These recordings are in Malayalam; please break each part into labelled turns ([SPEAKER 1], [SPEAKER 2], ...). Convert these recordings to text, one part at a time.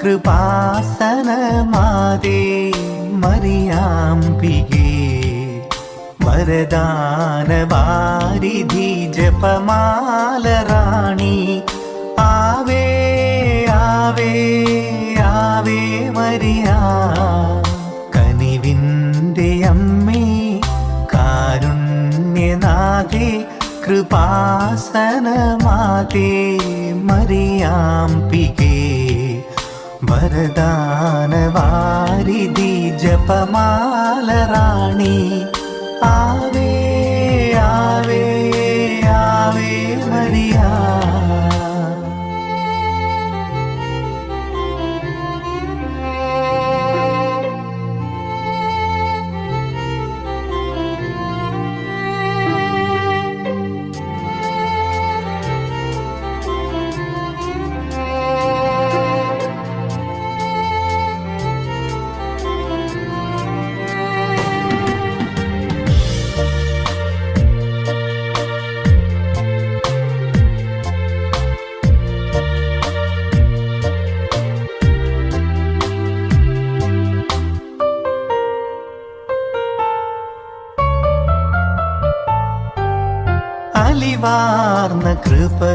[SPEAKER 1] കാരുണ്യനാഥേ കൃപാസനമാതേ മറിയാംബികേ വരദാനവാരിധി ജപമാലറാണി ആവേ ആവേ ആവേ മരിയ കനിവിന്റെ അമ്മേ കാരുണ്യനാഥേ കൃപാസനമാതേ മറിയാംബികേ വരദാനവാരിധി ജപമാലറാണി ആവേ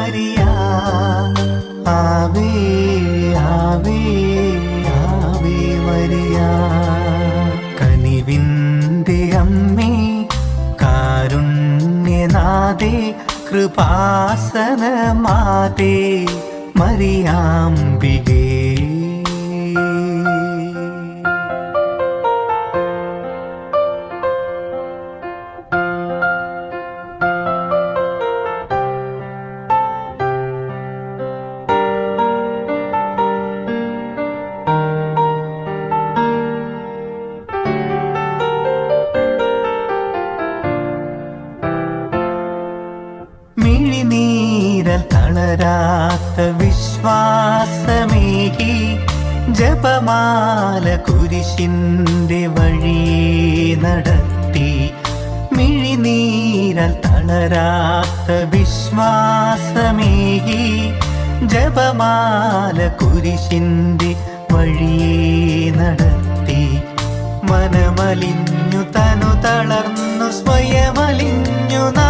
[SPEAKER 1] ആവേ മാതേ ആവേ ആവേ അമ്മേ കാരുണ്യനാഥേ കൃപാസനമാതേ മറിയാംബികേ മിഴിനീരൽ തളരാത്ത വിശ്വാസമേകി ജപമാല കുരിശിന്റെ വഴി നടത്തി. മിഴിനീരൽ തളരാത്ത വിശ്വാസമേകി ജപമാല കുരിശിന്റെ വഴി നടത്തി. മനമലിഞ്ഞു തനു തളർന്നു സ്വയമലിഞ്ഞു നാദേ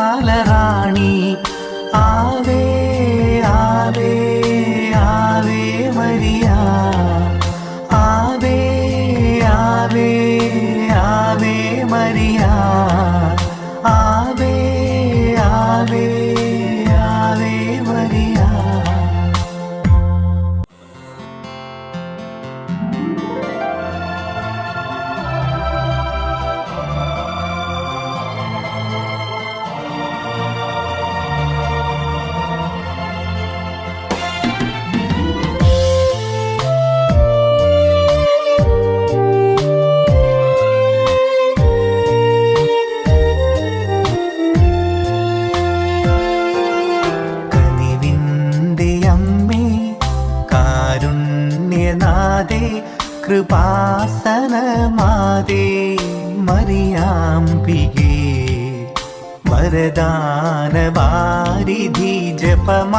[SPEAKER 1] वरदानवारिधि जपमालराणि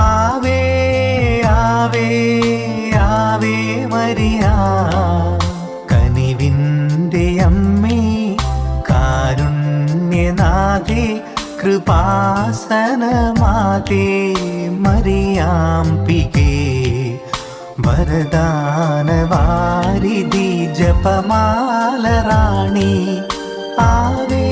[SPEAKER 1] आवे आवे ആവേ ആവേ മരിയ. കനിവിന്റെ അമ്മേ കാരുണ്യനാഥേ കൃപാസനമാതേ മറിയാംപികേ വരദാനവാരിധി ജപമാല റാണി ആവേ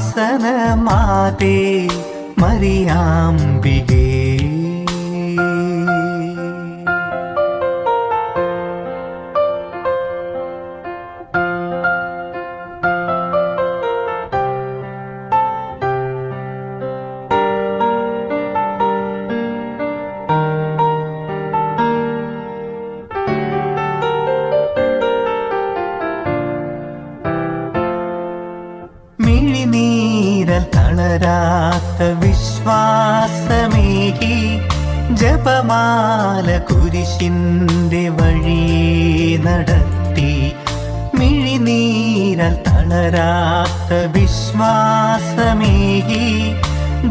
[SPEAKER 1] കൃപാസനമാതേ മരിയാംബികേ കുരിശിന്റെ വഴി നടത്തി മിഴിനീരൽ തളരാത്ത വിശ്വാസമേകി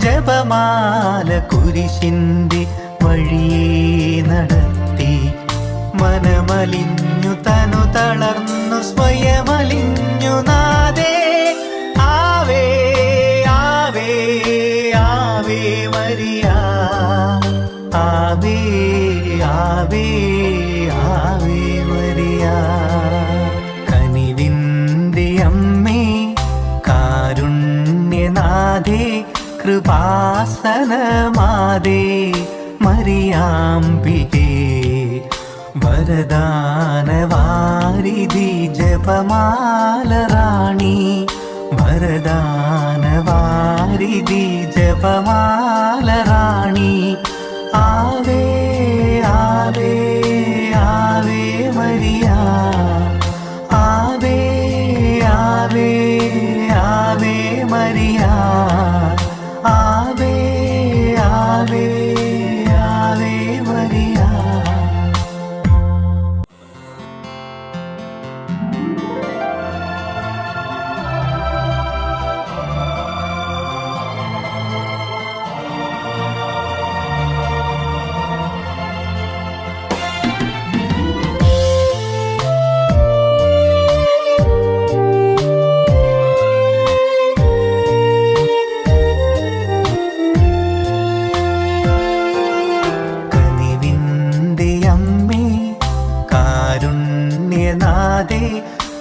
[SPEAKER 1] ജപമാല കുരിശിന്റെ വഴി നടത്തി. മനമലിഞ്ഞു തനു തളർന്നു സ്വയമലിഞ്ഞു നാദേ അമ്മേ കാരുണ്യനാഥേ കൃപാസനമാതേ മരിയാംബികേ വരദാനവാരിധി ജപമാല റാണി വരദാനവാരിധി ജപമാല റാണി ആവേ ആവേ ആവേ മരിയ ആവേ ആവേ മരിയ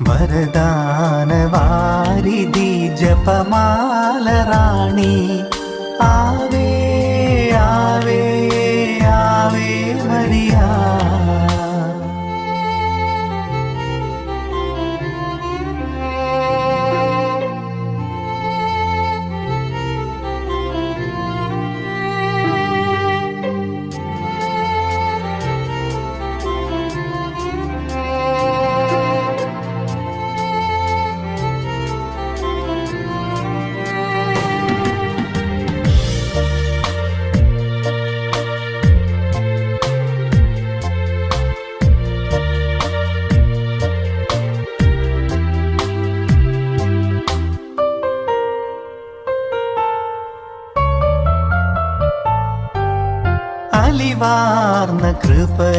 [SPEAKER 1] വരദാനവാരിധി ജപമാല റാണി ആവേ ആവേ ആവേ മരിയ.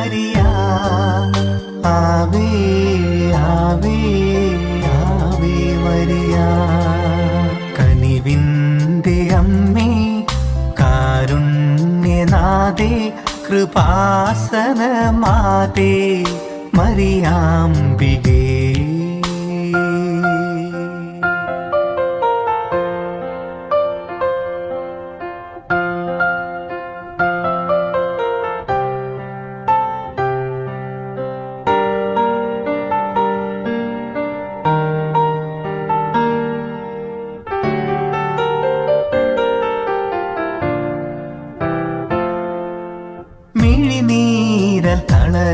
[SPEAKER 1] മാതേ ആവേ ആവേ ആവേ അമ്മേ മരിയാംബികേ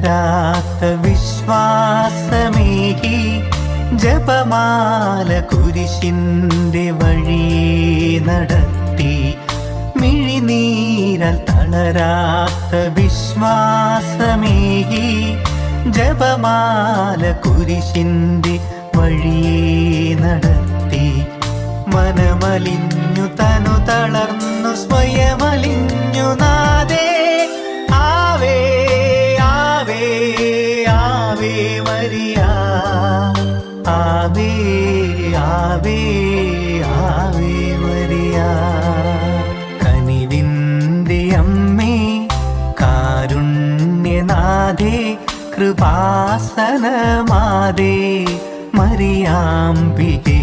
[SPEAKER 1] തളരാത്ത വിശ്വാസമേകി ജപമാല കുരിശിന്റെ വഴി നടത്തി മിഴിനീരൽ തളരാത്ത വിശ്വാസമേകി ജപമാല കുരിശിന്റെ വഴി നടത്തി മനമലിഞ്ഞു കൃപാസനമാതേ മരിയാംബികേ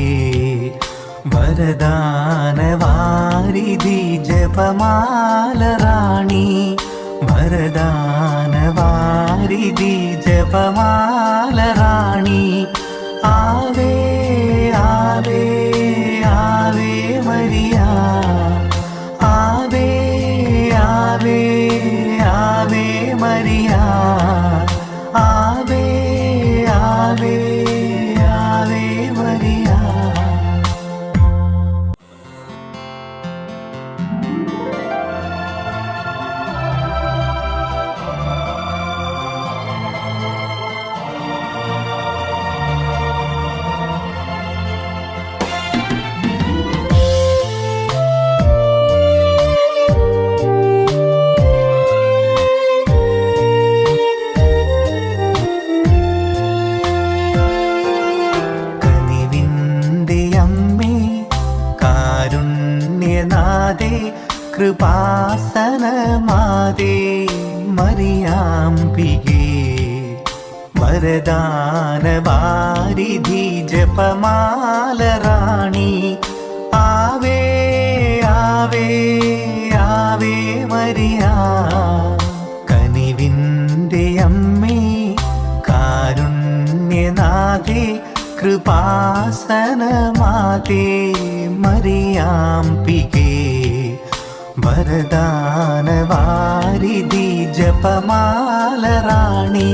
[SPEAKER 1] വരദാനവാരിധി ജപമാല റാണി വരദാനവാരിധി ജപമാല റാണി ആവേ ആവേ ആവേ മരിയ കൃപാസനമാതേ മറിയാംബികേ വരദാനവാരിധി ജപമാല റാണി. ആവേ ആവേ ആവേ മരിയ. കനിവിന്റെ അമ്മേ കാരുണ്യനാഥേ കൃപാസനമാതേ മറിയാംബികേ വരദാനവാരിധി ജപമാല റാണി.